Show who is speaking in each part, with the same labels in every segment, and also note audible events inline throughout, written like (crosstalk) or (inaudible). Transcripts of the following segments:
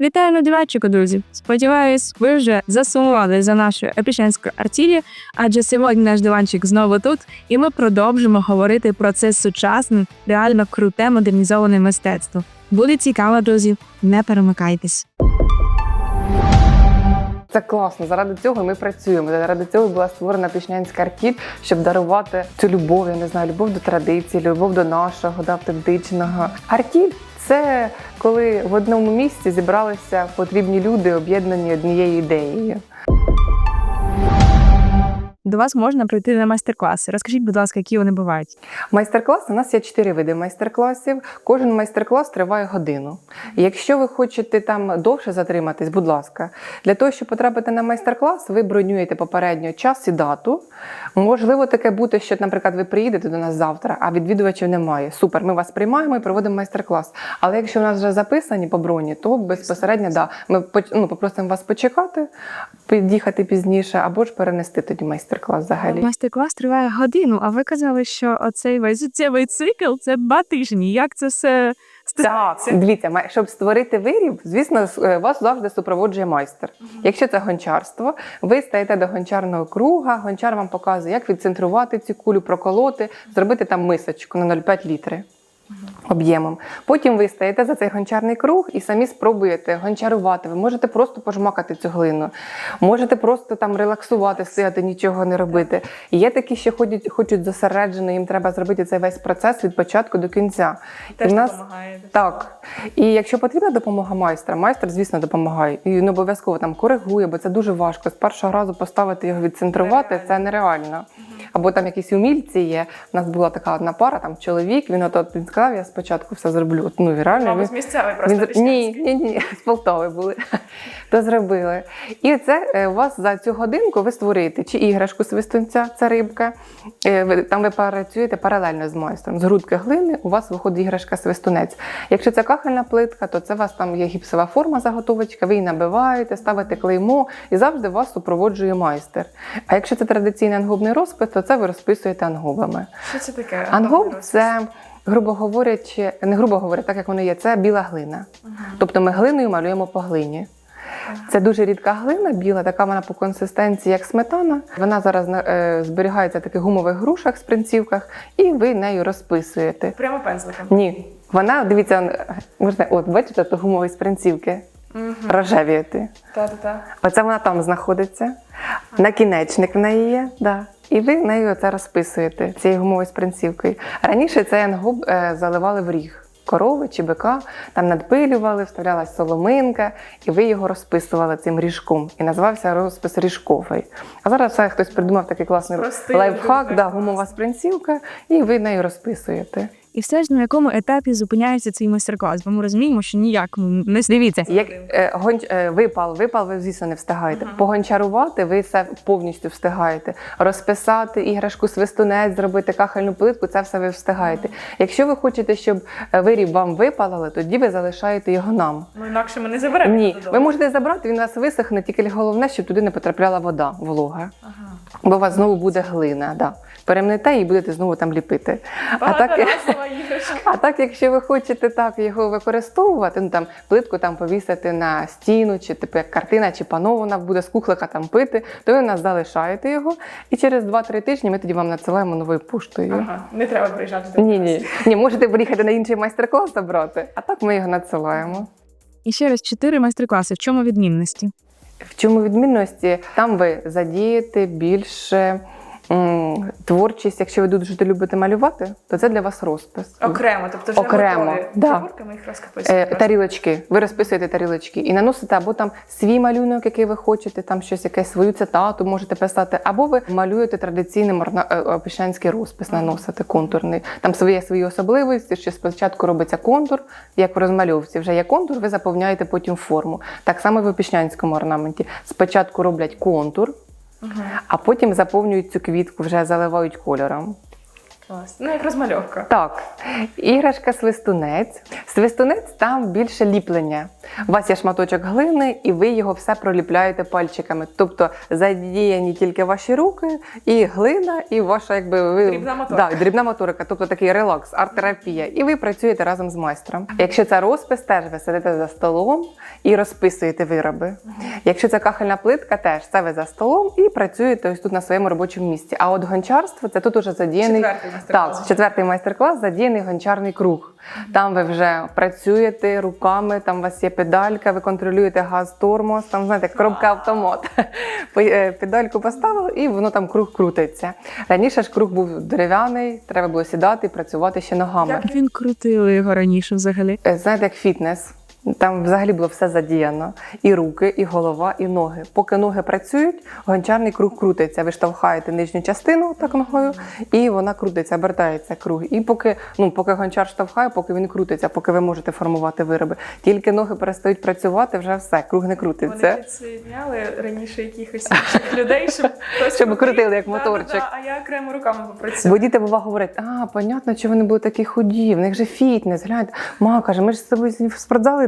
Speaker 1: Вітаю на диванчику, друзі! Сподіваюсь, ви вже засумували за нашою епіченською артілі, адже сьогодні наш диванчик знову тут, і ми продовжимо говорити про це сучасне, реально круте модернізоване мистецтво. Буде цікаво, друзі. Не перемикайтесь.
Speaker 2: Це класно. Заради цього ми працюємо. Заради цього була створена пішнянська артіль, щоб дарувати цю любов. Я не знаю, любов до традиції, любов до нашого, до автентичного. Артіль це коли в одному місці зібралися потрібні люди, об'єднані однією ідеєю.
Speaker 1: До вас можна прийти на майстер-класи. Розкажіть, будь ласка, які вони бувають.
Speaker 2: Майстер-клас у нас є чотири види майстер-класів. Кожен майстер-клас триває годину. І Якщо ви хочете там довше затриматись, будь ласка, для того, щоб потрапити на майстер-клас, ви бронюєте попередньо час і дату. Можливо, таке бути, що, наприклад, ви приїдете до нас завтра, а відвідувачів немає. Супер, ми вас приймаємо і проводимо майстер-клас. Але якщо у нас вже записані по броні, то безпосередньо да, ми ну, попросимо вас почекати, під'їхати пізніше або ж перенести тоді майстер-клас взагалі.
Speaker 1: Майстер-клас триває годину, а ви казали, що оцей весь життєвий цикл це два тижні. Як це все
Speaker 2: Так, дивіться, щоб створити виріб, звісно, е, вас завжди супроводжує майстер. Якщо це гончарство, ви стаєте до гончарного круга, гончар вам показує, як відцентрувати цю кулю, проколоти, зробити там мисочку на 0,5 літри. Об'ємом. Потім ви стаєте за цей гончарний круг і самі спробуєте гончарувати. Ви можете просто пожмакати цю глину, можете просто там релаксувати, стояти, нічого не робити. І є такі, що ходять, хочуть зосереджено, їм треба зробити цей весь процес від початку до кінця. і в нас так. І якщо потрібна допомога майстра, майстер, звісно, допомагає. І він обов'язково там коригує, бо це дуже важко. З першого разу поставити його відцентрувати це нереально. Або там якісь умільці є. У нас була така одна пара, там чоловік, він от, от він сказав, я спочатку все зроблю. Ну, і реально, він,
Speaker 3: місцевий
Speaker 2: він, ні, ні, ні, з Полтави були. То зробили. І це е, у вас за цю годинку ви створюєте чи іграшку свистунця, це рибка. Е, Там ви працюєте паралельно з майстром. З грудки глини у вас виходить іграшка свистунець. Якщо це кахельна плитка, то це у вас там є гіпсова форма заготовочка, ви її набиваєте, ставите клеймо і завжди вас супроводжує майстер. А якщо це традиційний ангубний розпис, то це ви розписуєте ангубами.
Speaker 3: Що це таке?
Speaker 2: Ангоб це, грубо говорячи, не грубо говоря, так як воно є, це біла глина. Тобто ми глиною малюємо по глині. Це дуже рідка глина, біла, така вона по консистенції, як сметана. Вона зараз е, зберігається в таких гумових грушах, спринцівках, і ви нею розписуєте.
Speaker 3: Прямо пензликом.
Speaker 2: Ні, вона, дивіться, можна, от бачите, то гумові спринцівки, рожеві. ті.
Speaker 3: Та-та-та.
Speaker 2: Оце вона там знаходиться. Накінечник в неї є, да. І ви нею це розписуєте цією гумовою спринцівкою. Раніше цей ангуб е, заливали в ріг. Корови чи бика, там надпилювали, вставлялась соломинка, і ви його розписували цим ріжком. І називався розпис ріжковий. А зараз все хтось придумав такий класний
Speaker 3: Спростили
Speaker 2: лайфхак, да, гумова спринцівка, і ви нею розписуєте.
Speaker 1: І все ж на якому етапі зупиняється цей майстер-клас? Бо ми розуміємо, що ніяк ну, не дивіться.
Speaker 2: Як е, гонч, е, випал, випал, ви звісно не встигаєте. Погончарувати ви все повністю встигаєте. Розписати іграшку свистунець, зробити кахельну плитку, це все ви встигаєте. Якщо ви хочете, щоб е, виріб вам випалили, тоді ви залишаєте його нам.
Speaker 3: Ну інакше ми не заберемо.
Speaker 2: Ні,
Speaker 3: його
Speaker 2: ви можете забрати, він у вас висохне, тільки головне, щоб туди не потрапляла вода, волога.
Speaker 3: Ага.
Speaker 2: Бо у вас знову буде глина. Да. Перемнете і будете знову там ліпити. А так, (laughs) а так, якщо ви хочете так його використовувати, ну там плитку там повісити на стіну, чи типу як картина, чи пано вона буде з кухлика там пити, то ви нас залишаєте його, і через 2-3 тижні ми тоді вам надсилаємо новою поштою.
Speaker 3: Ага. Не треба приїжджати до
Speaker 2: Ні,
Speaker 3: нас.
Speaker 2: ні, ні, можете приїхати на інший майстер-клас забрати, а так ми його надсилаємо.
Speaker 1: І ще раз чотири майстер-класи. В чому відмінності?
Speaker 2: В чому відмінності? Там ви задієте більше творчість. Якщо ви дуже любите малювати, то це для вас розпис.
Speaker 3: Окремо, тобто вже
Speaker 2: Окремо,
Speaker 3: готові
Speaker 2: да.
Speaker 3: фігурками їх розкописуєте.
Speaker 2: Е, тарілочки. Ви розписуєте тарілочки і наносите або там свій малюнок, який ви хочете, там щось якесь свою цитату можете писати, або ви малюєте традиційний е, розпис, наносите контурний. Там свої свої особливості, що спочатку робиться контур, як в розмальовці. Вже є контур, ви заповняєте потім форму. Так само в опішнянському орнаменті. Спочатку роблять контур,
Speaker 3: Мгм.
Speaker 2: а потім заповнюють цю квітку, вже заливають кольором.
Speaker 3: Клас. Ну, як розмальовка.
Speaker 2: Так, іграшка свистунець. Свистунець там більше ліплення. У вас є шматочок глини, і ви його все проліпляєте пальчиками. Тобто задіяні тільки ваші руки, і глина, і ваша якби ви
Speaker 3: Дрібна моторика.
Speaker 2: Да, дрібна моторика, тобто такий релакс, арт-терапія. І ви працюєте разом з майстром. Якщо це розпис, теж ви сидите за столом і розписуєте вироби. Якщо це кахельна плитка, теж це ви за столом і працюєте ось тут на своєму робочому місці. А от гончарство це тут уже задіяний
Speaker 3: Четвертий майстер-клас.
Speaker 2: так, четвертий майстер-клас задіяний гончарний круг. Там ви вже працюєте руками, там у вас є педалька, ви контролюєте газ, тормоз, там знаєте, коробка автомат. (laughs) Е, Педальку поставили і воно там круг крутиться. Раніше ж круг був дерев'яний, треба було сідати і працювати ще ногами.
Speaker 3: Як
Speaker 1: Він крутили його раніше взагалі.
Speaker 2: Е, Знаєте, як фітнес. Там взагалі було все задіяно: і руки, і голова, і ноги. Поки ноги працюють, гончарний круг крутиться. Ви штовхаєте нижню частину так ногою, і вона крутиться, обертається круг. І поки, ну, поки гончар штовхає, поки він крутиться, поки ви можете формувати вироби. Тільки ноги перестають працювати, вже все, круг не крутиться.
Speaker 3: Вони підсоєдняли раніше якихось інших людей, щоб хтось
Speaker 2: Щоб крутили, як моторчик.
Speaker 3: да, да, А я окремо руками попрацюю.
Speaker 2: Бо діти бува говорять, а, понятно, чи вони були такі худі, в них же фітнес, гляньте. Ма каже, ми ж з тобою в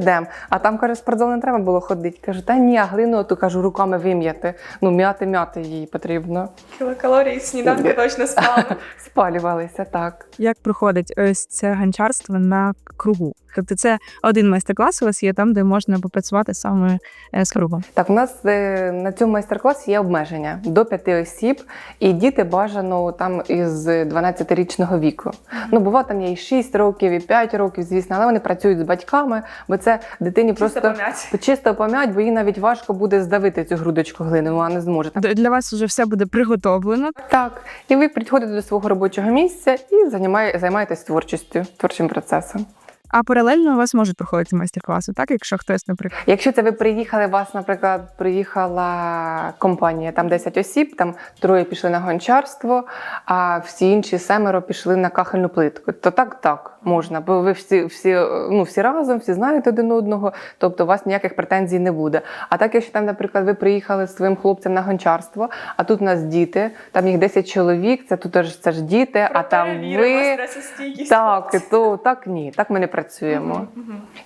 Speaker 2: йдемо, а там каже, спортзал не треба було ходити. Кажу, та ні, а глину ту кажу, руками вим'яти. Ну, м'яти, м'яти її потрібно.
Speaker 3: Кілокалорії сніданки точно спали. (laughs)
Speaker 2: Спалювалися так.
Speaker 1: Як проходить ось це гончарство на кругу? Тобто це один майстер-клас у вас є там, де можна попрацювати саме е, з кругом.
Speaker 2: Так, у нас е, на цьому майстер-класі є обмеження до п'яти осіб, і діти бажано там із 12-річного віку. Ну, бува, там є і 6 років, і 5 років, звісно, але вони працюють з батьками, бо це дитині
Speaker 3: Чисто
Speaker 2: просто
Speaker 3: пам'ять.
Speaker 2: чисто пам'ять, бо їй навіть важко буде здавити цю грудочку глини, вона не зможе.
Speaker 1: Для вас вже все буде приготовлено.
Speaker 2: Так, і ви підходите до свого робочого місця і займає- займаєтесь творчістю, творчим процесом.
Speaker 1: А паралельно у вас можуть проходити майстер-класи, так? Якщо хтось, наприклад,
Speaker 2: Якщо це ви приїхали, вас, наприклад, приїхала компанія, там 10 осіб, там троє пішли на гончарство, а всі інші семеро пішли на кахельну плитку. То так, так, можна, бо ви всі, всі, ну, всі разом, всі знаєте один одного, тобто у вас ніяких претензій не буде. А так, якщо там, наприклад, ви приїхали з своїм хлопцем на гончарство, а тут у нас діти, там їх 10 чоловік, це тут це ж діти, а там ви. Так, то так ні, так ми не працюємо.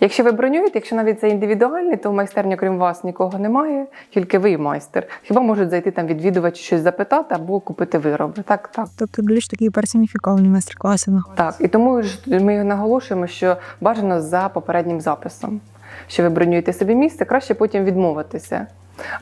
Speaker 2: Якщо ви бронюєте, якщо навіть це індивідуальний, то в майстерні, крім вас, нікого немає, тільки ви і майстер. Хіба можуть зайти там відвідувачі щось запитати або купити вироби? Так, так.
Speaker 1: тобто більш такі персоніфіковані майстер-класи знаходяться.
Speaker 2: Так, і тому ж ми наголошуємо, що бажано за попереднім записом. Що ви бронюєте собі місце, краще потім відмовитися.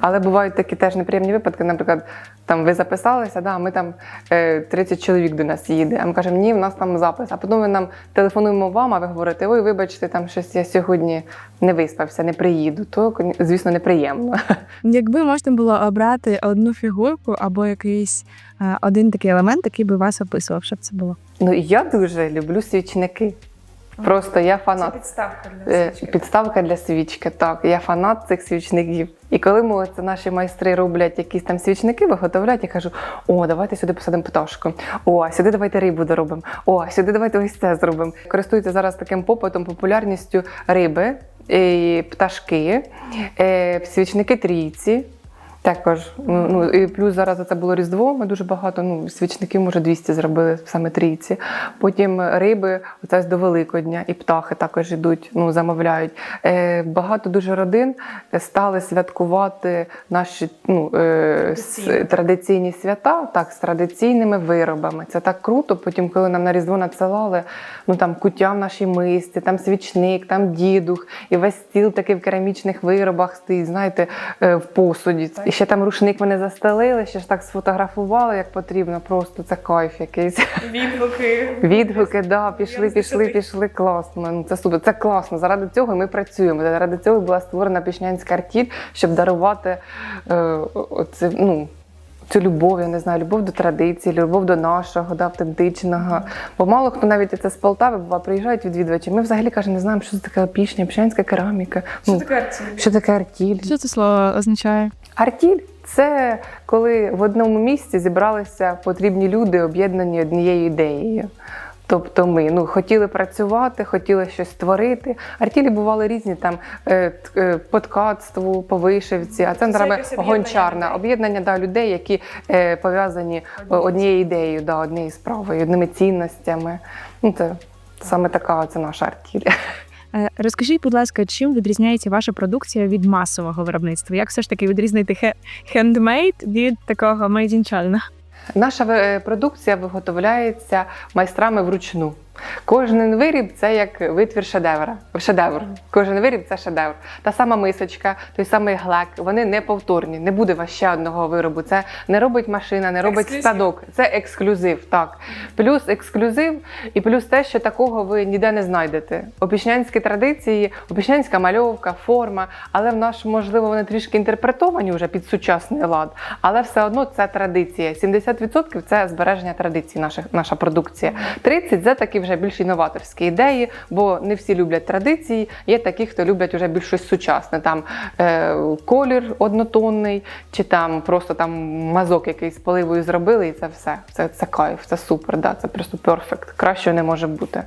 Speaker 2: Але бувають такі теж неприємні випадки. Наприклад, там ви записалися, да, ми там е, 30 чоловік до нас їде. А ми кажемо, ні, в нас там запис. А потім ми нам телефонуємо вам, а ви говорите, ой, вибачте, там щось я сьогодні не виспався, не приїду. То, звісно, неприємно. (laughs)
Speaker 1: Якби можна було обрати одну фігурку або якийсь е, один такий елемент, який би вас описував, що б це було?
Speaker 2: Ну я дуже люблю свічники. Просто я
Speaker 3: Це
Speaker 2: фанат.
Speaker 3: підставка для
Speaker 2: Е,
Speaker 3: свічки.
Speaker 2: Підставка для свічки, так. Я фанат цих свічників. І коли ми це наші майстри роблять якісь там свічники, виготовляють, я кажу: о, давайте сюди посадимо пташку. О, сюди давайте рибу доробимо. О, сюди давайте ось це зробимо. Користуються зараз таким попитом, популярністю риби, і пташки, е, свічники трійці. Також ну ну, і плюс зараз це було різдво. Ми дуже багато ну свічників, може 200 зробили саме трійці. Потім риби, оце до Великодня, і птахи також йдуть, ну замовляють. Е, багато дуже родин стали святкувати наші ну, е,
Speaker 3: Традиційні.
Speaker 2: традиційні свята, так з традиційними виробами. Це так круто. Потім, коли нам на різдво надсилали, ну там куття в нашій мисці, там свічник, там дідух, і весь стіл такий в керамічних виробах стоїть, знаєте, е, в посуді. І ще там рушник вони застелили, ще ж так сфотографували, як потрібно. Просто це кайф якийсь.
Speaker 3: Відгуки.
Speaker 2: Відгуки, да, пішли, пішли, пішли. Класно. Ну це супер. Це класно. Заради цього ми працюємо. Заради цього була створена пішнянська артіль, щоб дарувати е, оце, ну. Цю любов, я не знаю, любов до традиції, любов до нашого, до автентичного. Бо мало хто навіть це з Полтави бува, приїжджають відвідувачі. Ми взагалі каже, не знаємо, що це таке пішня, пішнянська кераміка.
Speaker 3: Що
Speaker 2: Ну,
Speaker 3: таке артіль?
Speaker 2: що таке артіль?
Speaker 1: Що це слово означає?
Speaker 2: Артіль це коли в одному місці зібралися потрібні люди, об'єднані однією ідеєю. Тобто ми ну, хотіли працювати, хотіли щось створити. Артілі бували різні там е, е, по ткацтву, по вишивці, а це,
Speaker 3: Це
Speaker 2: треба
Speaker 3: об'єднання
Speaker 2: да, людей, які е, пов'язані однією ідеєю, да, однією справою, одними цінностями. Ну, це саме така це наша артілі.
Speaker 1: Е, Розкажіть, будь ласка, чим відрізняється ваша продукція від масового виробництва? Як все ж таки відрізнити хе- хендмейд від такого made in China?
Speaker 2: Наша е, продукція виготовляється майстрами вручну. Кожен виріб це як витвір шедевра. Шедевр. Кожен виріб це шедевр. Та сама мисочка, той самий глек, вони не повторні. Не буде вас ще одного виробу. Це не робить машина, не робить
Speaker 3: Ексклюзив.
Speaker 2: станок. Це ексклюзив. Так. Плюс ексклюзив, і плюс те, що такого ви ніде не знайдете. Опішнянські традиції, опішнянська мальовка, форма, але в нас, можливо, вони трішки інтерпретовані вже під сучасний лад. Але все одно це традиція. 70% це збереження традицій, наших, наша продукція. 30% це такі вже більш інноваторські ідеї, бо не всі люблять традиції. Є такі, хто люблять вже більш щось сучасне. Там е, колір однотонний, чи там просто там мазок якийсь поливою зробили, і це все. Це, це кайф, це супер. Да, це просто перфект. Кращого не може бути.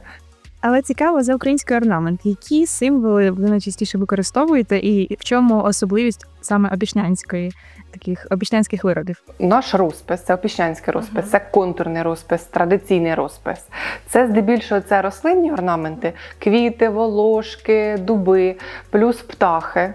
Speaker 1: Але цікаво за український орнамент. Які символи ви найчастіше використовуєте, і в чому особливість саме обішнянської таких обішнянських виробів?
Speaker 2: Наш розпис це обічнянський розпис, це контурний розпис, традиційний розпис. Це здебільшого це рослинні орнаменти, квіти, волошки, дуби, плюс птахи.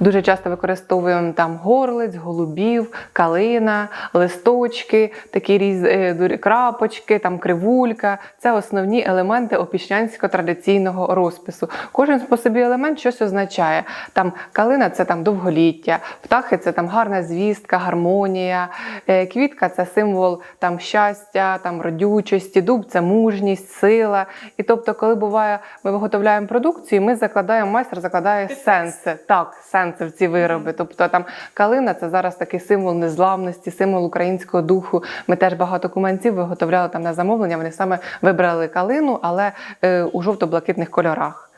Speaker 2: Дуже часто використовуємо там горлиць, голубів, калина, листочки, такі різ, е, крапочки, там кривулька. Це основні елементи опішнянського традиційного розпису. Кожен по собі елемент щось означає. Там калина це там довголіття, птахи це там гарна звістка, гармонія. Е, Квітка це символ там щастя, там родючості, дуб це мужність, сила. І тобто, коли буває, ми виготовляємо продукцію, ми закладаємо, майстер закладає сенси. Так, сенси в ці вироби. Тобто там калина це зараз такий символ незламності, символ українського духу. Ми теж багато куманців виготовляли там на замовлення. Вони саме вибрали калину, але е, у жовто-блакитних кольорах.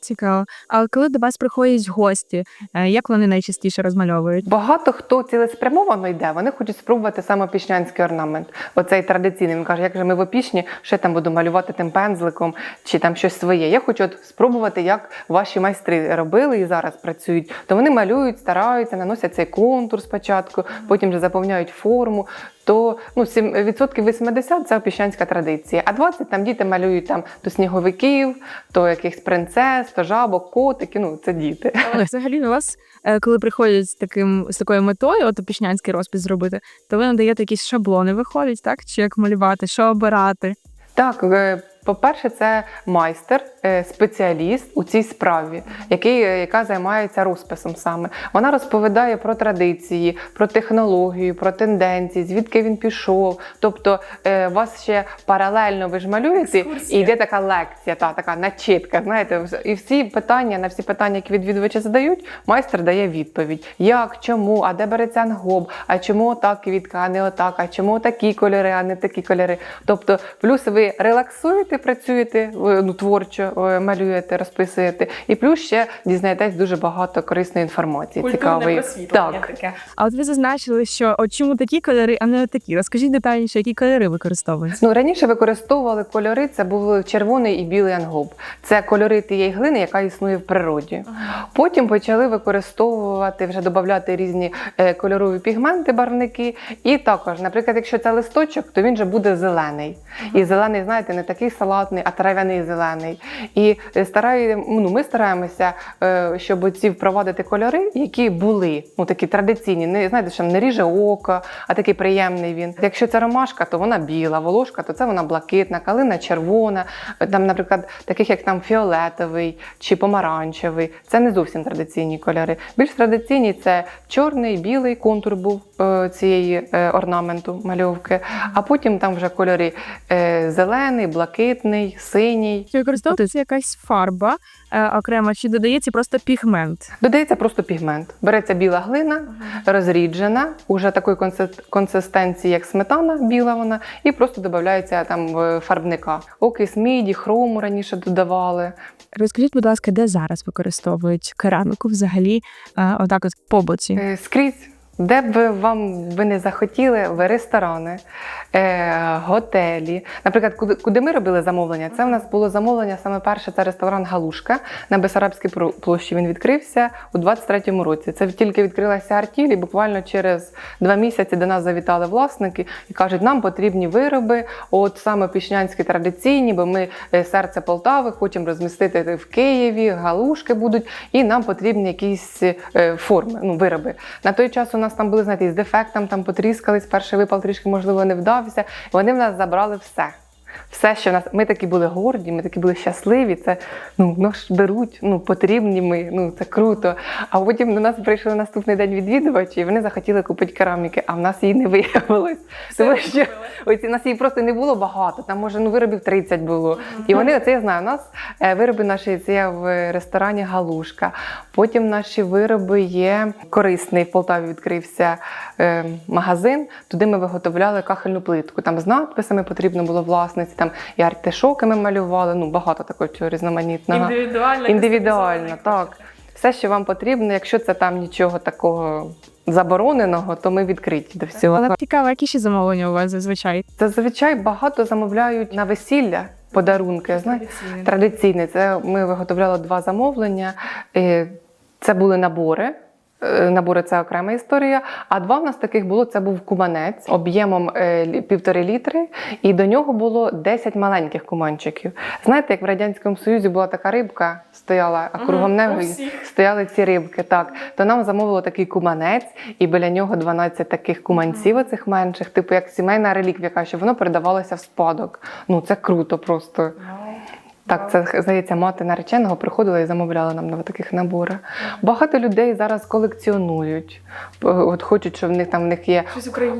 Speaker 1: Цікаво. А коли до вас приходять гості, е, як вони найчастіше розмальовують?
Speaker 2: Багато хто цілеспрямовано йде, вони хочуть спробувати саме опішнянський орнамент. Оцей традиційний. Він каже, як же ми в опішні, ще там буду малювати тим пензликом чи там щось своє. Я хочу от спробувати, як ваші майстри робили і зараз працюють. То вони малюють, стараються, наносять цей контур спочатку, потім вже заповняють форму. То ну, сім- відсотків 80 це опішнянська традиція, а 20 там діти малюють там то сніговиків, то якихось принцес, то жабок, котики. Ну це діти.
Speaker 1: Але взагалі у вас, е, коли приходять з таким з такою метою, от опішнянський розпис зробити, то ви надаєте якісь шаблони, виходить, так? Чи як малювати, що обирати?
Speaker 2: Так, е, по-перше, це майстер, спеціаліст у цій справі, який, е, яка займається розписом саме. Вона розповідає про традиції, про технологію, про тенденції, звідки він пішов. Тобто, е, вас ще паралельно ви ж малюєте, і йде така лекція, та така начитка. Знаєте, і всі питання, на всі питання, які відвідувачі задають, майстер дає відповідь: як, чому, а де береться ангоб, а чому отак квітка, а не отак, а чому такі кольори, а не такі кольори. Тобто, плюс ви релаксуєте, працюєте ну, творчо, е, малюєте, розписуєте, і плюс ще дізнаєтесь дуже багато корисної інформації.
Speaker 3: Культурне
Speaker 2: цікавої. Так.
Speaker 3: таке.
Speaker 1: А от ви зазначили, що от чому такі кольори, а не такі. Розкажіть детальніше, які кольори використовуються.
Speaker 2: Ну раніше використовували кольори. Це був червоний і білий ангоб. Це кольори тієї глини, яка існує в природі. Потім почали використовувати вже додати різні е, кольорові пігменти, барвники. І також, наприклад, якщо це листочок, то він же буде зелений. І зелений, знаєте, не такий салатний, а трав'яний зелений. І е, ну, ми стараємося, е, щоб ці впровадити кольори, які були ну, такі традиційні. Не знаєте, що не ріже око, а такий приємний він. Якщо це ромашка, то вона біла, волошка, то це вона блакитна, калина червона. Там, наприклад, таких як там фіолетовий чи помаранчевий. Це не зовсім традиційні кольори. Більш традиційні це чорний, білий контур був е, цієї е, орнаменту мальовки, а потім там вже кольори е, зелений, блакитний, синій.
Speaker 1: Чи використовується якась фарба е, окремо, чи додається просто пігмент?
Speaker 2: Додається просто пігмент. Береться біла глина, розріджена, уже такої консис- консистенції, як сметана, біла вона, і просто додається там е, фарбника. Окис міді, хрому раніше додавали.
Speaker 1: Розкажіть, будь ласка, де зараз використовують кераміку взагалі, е, отак от в побуті?
Speaker 2: Е, Скрізь Де б вам ви не захотіли, ви ресторани, е, готелі. Наприклад, куди, куди ми робили замовлення? Це в нас було замовлення саме перше, це ресторан Галушка на Бесарабській площі. Він відкрився у 23-му році. Це тільки відкрилася артіль, буквально через два місяці до нас завітали власники і кажуть, нам потрібні вироби, от саме пішнянські традиційні, бо ми е, серце Полтави хочемо розмістити в Києві, галушки будуть, і нам потрібні якісь е, форми, ну, вироби. На той час у нас там були, знаєте, з дефектом, там потріскались, перший випал трішки, можливо, не вдався. Вони в нас забрали все. Все, що в нас, ми такі були горді, ми такі були щасливі. Це ну, ж беруть, ну потрібні ми, ну це круто. А потім до нас прийшли наступний день відвідувачі, і вони захотіли купити кераміки, а в нас її не виявилось. Тому що ось у нас її просто не було багато. Там може ну виробів 30 було. І вони оце я знаю. У нас е, вироби наші це є в ресторані Галушка. Потім наші вироби є корисний. В Полтаві відкрився е, магазин. Туди ми виготовляли кахельну плитку. Там з надписами потрібно було власниці, там і артишоки ми малювали. Ну багато такого різноманітного.
Speaker 3: Індивідуально.
Speaker 2: Індивідуально, так. Все, що вам потрібно, якщо це там нічого такого забороненого, то ми відкриті до всього.
Speaker 1: Але цікаво, які ще замовлення у вас зазвичай?
Speaker 2: Зазвичай багато замовляють на весілля подарунки. Знаєте.
Speaker 3: Традиційне.
Speaker 2: Це ми виготовляли два замовлення. Е, Це були набори. Е, Набори це окрема історія. А два в нас таких було: це був куманець об'ємом е, півтори літри, і до нього було 10 маленьких куманчиків. Знаєте, як в Радянському Союзі була така рибка, стояла, а кругом неї стояли ці рибки. Так, то нам замовили такий куманець, і біля нього 12 таких куманців, оцих менших, типу як сімейна реліквія, щоб воно передавалося в спадок. Ну це круто просто. Так, це здається, мати нареченого приходила і замовляла нам на таких наборах. Багато людей зараз колекціонують. От хочуть, щоб в них там в них є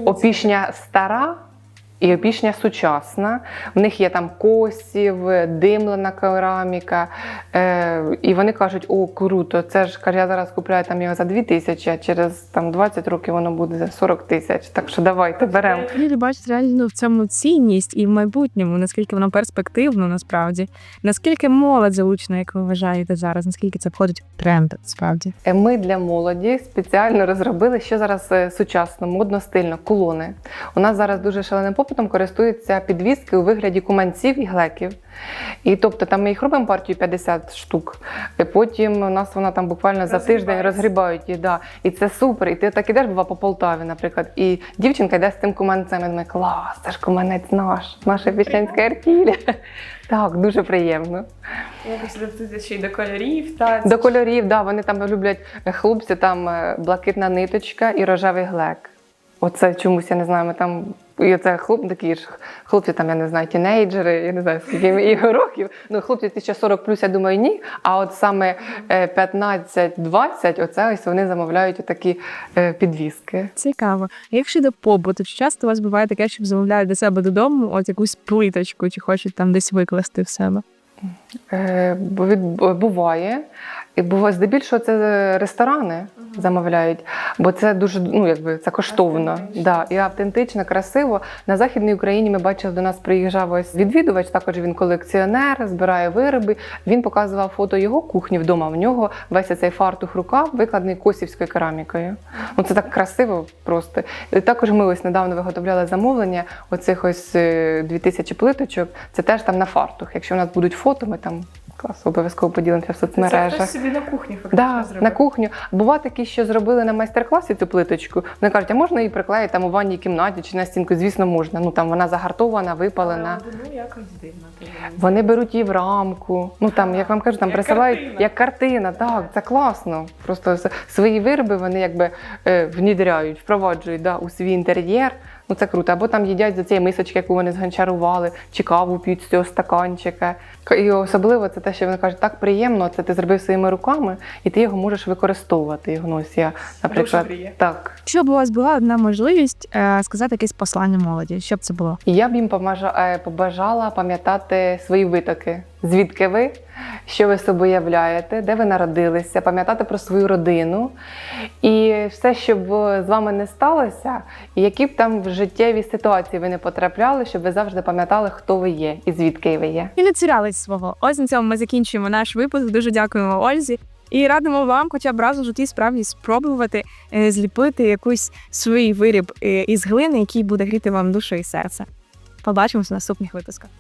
Speaker 2: опішня стара. І опішня сучасна. В них є там косів, димлена кераміка. Е, і вони кажуть: о, круто, це ж каже, я зараз купляю там його за 2 тисячі, а через там 20 років воно буде за 40 тисяч. Так що давайте беремо.
Speaker 1: Люди бачать реально в цьому цінність і в майбутньому, наскільки воно перспективно насправді. Наскільки молодь залучена, як ви вважаєте зараз? Наскільки це входить в тренд справді?
Speaker 2: Е, Ми для молоді спеціально розробили, що зараз е, сучасно, модно, стильно, кулони. У нас зараз дуже шаленим попитом користуються підвіски у вигляді куманців і глеків. І тобто там ми їх робимо партію 50 штук. І потім у нас вона там буквально за тиждень розгрібають її. Да. І це супер. І ти так ідеш, бува по Полтаві, наприклад. І дівчинка йде з тим куманцем. І думає, клас, це ж куманець наш, наша піщанська артілля. (laughs) Так, дуже приємно.
Speaker 3: Якось адаптується ще й до кольорів. Та,
Speaker 2: До кольорів, да, вони там люблять е, хлопці, там е, блакитна ниточка і рожевий глек. Оце чомусь, я не знаю, ми там. І це хлоп, такі ж хлопці, там, я не знаю, тінейджери, я не знаю, скільки їм років. Ну, хлопці 1040 плюс, я думаю, ні. А от саме е, 15-20, оце ось вони замовляють такі підвіски.
Speaker 1: Цікаво. А як щодо побуту, чи часто у вас буває таке, щоб замовляють до себе додому от якусь плиточку, чи хочуть там десь викласти в себе?
Speaker 2: Е, буває. І буває здебільшого це ресторани замовляють, бо це дуже ну якби це коштовно. Да, і автентично, красиво. На Західній Україні ми бачили, до нас приїжджав ось відвідувач, також він колекціонер, збирає вироби. Він показував фото його кухні вдома. В нього весь цей фартух рукав викладений косівською керамікою. Ну це так красиво просто. І також ми ось недавно виготовляли замовлення оцих ось е, 2000 плиточок. Це теж там на фартух. Якщо у нас будуть фото, ми там клас обов'язково поділимося в
Speaker 3: Це
Speaker 2: соцмережах.
Speaker 3: хтось собі на кухні фактично
Speaker 2: Да,
Speaker 3: зробив.
Speaker 2: на кухню. Бува такі, що зробили на майстер-класі цю плиточку. Вони кажуть, а можна її приклеїти там у ванній кімнаті чи на стінку? Звісно, можна. Ну там вона загартована, випалена.
Speaker 3: Але Ну, якось дивно.
Speaker 2: Вони беруть її в рамку. Ну там, як вам кажу, там
Speaker 3: Як
Speaker 2: присилають
Speaker 3: картина.
Speaker 2: як картина. Так, це класно. Просто свої вироби вони якби е, внідряють, впроваджують да, у свій інтер'єр. Ну це круто. Або там їдять за цієї мисочки, яку вони згончарували, чи каву п'ють з цього стаканчика. І особливо це те, що вони кажуть, так приємно, це ти зробив своїми руками, і ти його можеш використовувати. Його ну, я, наприклад, так.
Speaker 1: Щоб у вас була одна можливість е, сказати якесь послання молоді, що б це було?
Speaker 2: Я б їм е, побажала пам'ятати свої витоки, звідки ви, що ви собою являєте, де ви народилися, пам'ятати про свою родину. І все, щоб з вами не сталося, і які б там в життєві ситуації ви не потрапляли, щоб ви завжди пам'ятали, хто ви є і звідки ви є.
Speaker 1: І не цірялись свого. Ось на цьому ми закінчуємо наш випуск. Дуже дякуємо Ользі. І радимо вам, хоча б раз у житті справді спробувати е, зліпити якийсь свій виріб е, із глини, який буде гріти вам душу і серце. Побачимось в наступних випусках.